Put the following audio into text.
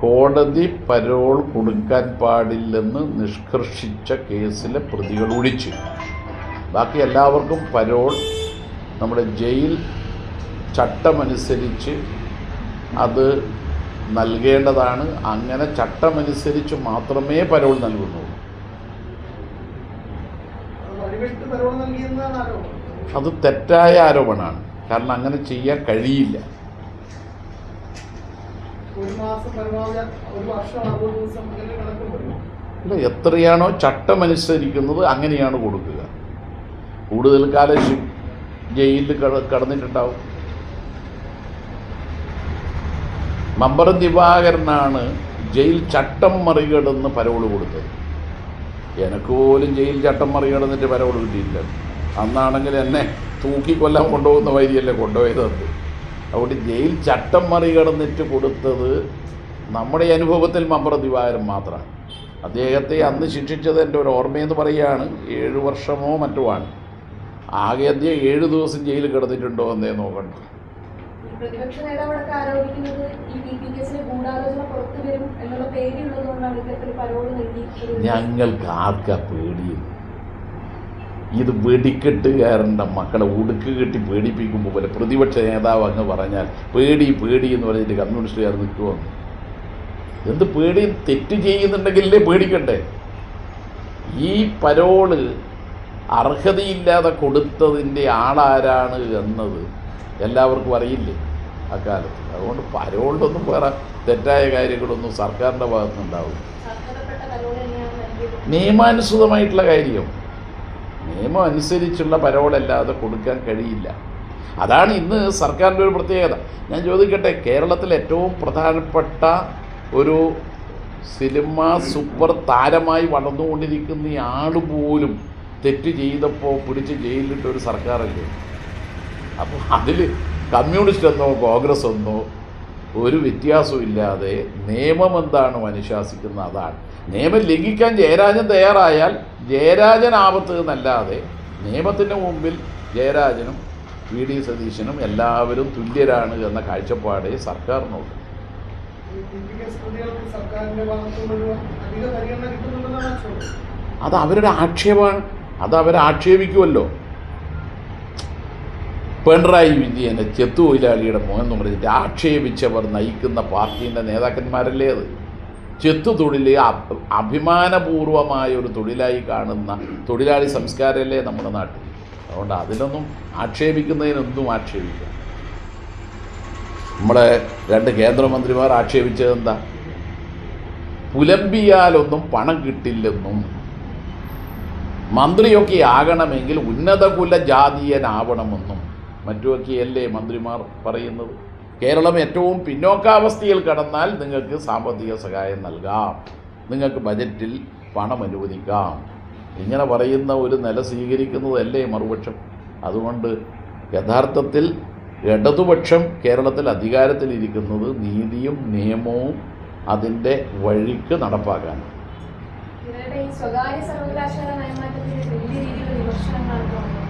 കോടതി പരോൾ കൊടുക്കാൻ പാടില്ലെന്ന് നിഷ്കർഷിച്ച കേസിലെ പ്രതികൾ ഒഴിച്ച് ബാക്കി എല്ലാവർക്കും പരോൾ നമ്മുടെ ജയിൽ ചട്ടമനുസരിച്ച് അത് നൽകേണ്ടതാണ്. അങ്ങനെ ചട്ടമനുസരിച്ച് മാത്രമേ പരോൾ നൽകുന്നുള്ളൂ. അത് തെറ്റായ ആരോപണമാണ്. കാരണം അങ്ങനെ ചെയ്യാൻ കഴിയില്ല. ഒരു ഒരു അല്ല എത്രയാണോ ചട്ടമനുസരിക്കുന്നത് അങ്ങനെയാണ് കൊടുക്കുക. കൂടുതൽ കാലം ജയിലിൽ കട- കടന്നിട്ടുണ്ടാവും. മമ്പറം ദിവാകരനാണ് ജയിൽ ചട്ടം മറികടന്ന് പരോൾ കൊടുത്തത്. എനിക്ക് പോലും ജയിൽ ചട്ടം മറികടന്നിട്ട് പരോൾ കിട്ടിയില്ല അന്നാണെങ്കിൽ എന്നെ തൂക്കിക്കൊല്ലാൻ കൊണ്ടുപോകുന്ന വൈദ്യല്ലേ കൊണ്ടുപോയത്. അതുകൊണ്ട് ജയിൽ ചട്ടം മറികടന്നിട്ട് കൊടുത്തത് നമ്മുടെ അനുഭവത്തിൽ മമ്പ്ര ദിവാകരൻ മാത്രമാണ്. അദ്ദേഹത്തെ അന്ന് ശിക്ഷിച്ചത് എന്റെ ഒരു ഓർമ്മയെന്ന് പറയുകയാണ് ഏഴ് വർഷമോ മറ്റോ ആണ്. ആകെ അദ്ദേഹം ഏഴ് ദിവസം ജയിലിൽ കിടന്നിട്ടുണ്ടോ എന്നേ നോക്കണ്ട. ഈ പ്രതിപക്ഷ നേതാവടക്കം ആരോപിക്കുന്നത് ഈ ടി പി കേസിലെ ഗൂഢാലോചന പുറത്തു വരും എന്നുള്ള പേടിയുള്ളതുകൊണ്ടാണ് ഇത്തരത്തിൽ പരോൾ നൽകി ഒരു- ഞങ്ങൾക്ക് ആർക്കാ പേടിയത് ഇത് വെടിക്കെട്ടുകാരന്റെ മക്കളെ ഉടുക്ക് കെട്ടി പേടിപ്പിക്കുമ്പോൾ പോലെ പ്രതിപക്ഷ നേതാവ് അങ്ങ് പറഞ്ഞാൽ പേടി പേടി എന്ന് പറഞ്ഞിട്ട് കമ്മ്യൂണിസ്റ്റുകാർ നിൽക്കുമോ എന്ത് പേടി? തെറ്റ് ചെയ്യുന്നുണ്ടെങ്കിലേ പേടിക്കണ്ടേ? ഈ പരോൾ അർഹതയില്ലാതെ കൊടുത്തതിന്റെ ആളാരാണ് എന്നത് എല്ലാവർക്കും അറിയില്ലേ അക്കാലത്ത്. അതുകൊണ്ട് പരോളിലൊന്നും വേറെ തെറ്റായ കാര്യങ്ങളൊന്നും സർക്കാരിന്റെ ഭാഗത്തുനിന്നുണ്ടാവും നിയമാനുസൃതമായിട്ടുള്ള കാര്യം. നിയമം അനുസരിച്ചുള്ള പരോളല്ലാതെ കൊടുക്കാൻ കഴിയില്ല. അതാണ് ഇന്ന് സർക്കാരിന്റെ ഒരു പ്രത്യേകത. ഞാൻ ചോദിക്കട്ടെ കേരളത്തിൽ ഏറ്റവും പ്രധാനപ്പെട്ട ഒരു സിനിമ സൂപ്പർ താരമായി വളർന്നുകൊണ്ടിരിക്കുന്ന ആൾ പോലും തെറ്റ് ചെയ്തപ്പോൾ പിടിച്ച് ജയിലിലിട്ട ഒരു സർക്കാരല്ലേ? അപ്പോൾ അതിൽ കമ്മ്യൂണിസ്റ്റ് എന്നോ കോൺഗ്രസ് എന്നോ ഒരു വ്യത്യാസവും ഇല്ലാതെ നിയമം എന്താണ് അനുശാസിക്കുന്നത്? അതാണ്. നിയമം ലംഘിക്കാൻ ജയരാജൻ തയ്യാറായാൽ ജയരാജൻ ആപത്ത് എന്നല്ലാതെ നിയമത്തിന്റെ മുമ്പിൽ ജയരാജനും വി ഡി സതീശനും എല്ലാവരും തുല്യരാണ് എന്ന കാഴ്ചപ്പാടേ കിട്ടുന്നുണ്ടെന്നാണ് അത് അവരുടെ ആക്ഷേപമാണ്. അത് അവരെ ആക്ഷേപിക്കുമല്ലോ. പിണറായി വിജയനെ ചെത്തുതൊഴിലാളിയുടെ മോൻ എന്ന് പറഞ്ഞിട്ട് ആക്ഷേപിച്ചവർ നയിക്കുന്ന പാർട്ടീന്റെ നേതാക്കന്മാരല്ലേ അത്? ചെത്തു തൊഴിൽ അഭിമാനപൂർവമായ ഒരു തൊഴിലായി കാണുന്ന തൊഴിലാളി സംസ്കാരമല്ലേ നമ്മുടെ നാട്ടിൽ. അതുകൊണ്ട് അതിലൊന്നും ആക്ഷേപിക്കുന്നതിനൊന്നും ആക്ഷേപിക്കാം നമ്മളെ രണ്ട് കേന്ദ്രമന്ത്രിമാർ ആക്ഷേപിച്ചത് എന്താ? പുലമ്പിയാലൊന്നും പണം കിട്ടില്ലെന്നും മന്ത്രിയൊക്കെ ആകണമെങ്കിൽ ഉന്നതകുല ജാതീയനാവണമെന്നും മറ്റുമൊക്കെയല്ലേ മന്ത്രിമാർ പറയുന്നത്? കേരളം ഏറ്റവും പിന്നോക്കാവസ്ഥയിൽ കടന്നാൽ നിങ്ങൾക്ക് സാമ്പത്തിക സഹായം നൽകാം. നിങ്ങൾക്ക് ബജറ്റിൽ പണം അനുവദിക്കാം. ഇങ്ങനെ പറയുന്ന ഒരു നില സ്വീകരിക്കുന്നതല്ലേ മറുപക്ഷം? അതുകൊണ്ട് യഥാർത്ഥത്തിൽ ഇടതുപക്ഷം കേരളത്തിൽ അധികാരത്തിലിരിക്കുന്നത് നീതിയും നിയമവും അതിന്റെ വഴിക്ക് നടപ്പാക്കാൻ സ്വകാര്യ സർവകലാശാല നയമാറ്റത്തിന് വലിയ രീതിയിലുള്ള വിമർശനങ്ങളാണ്.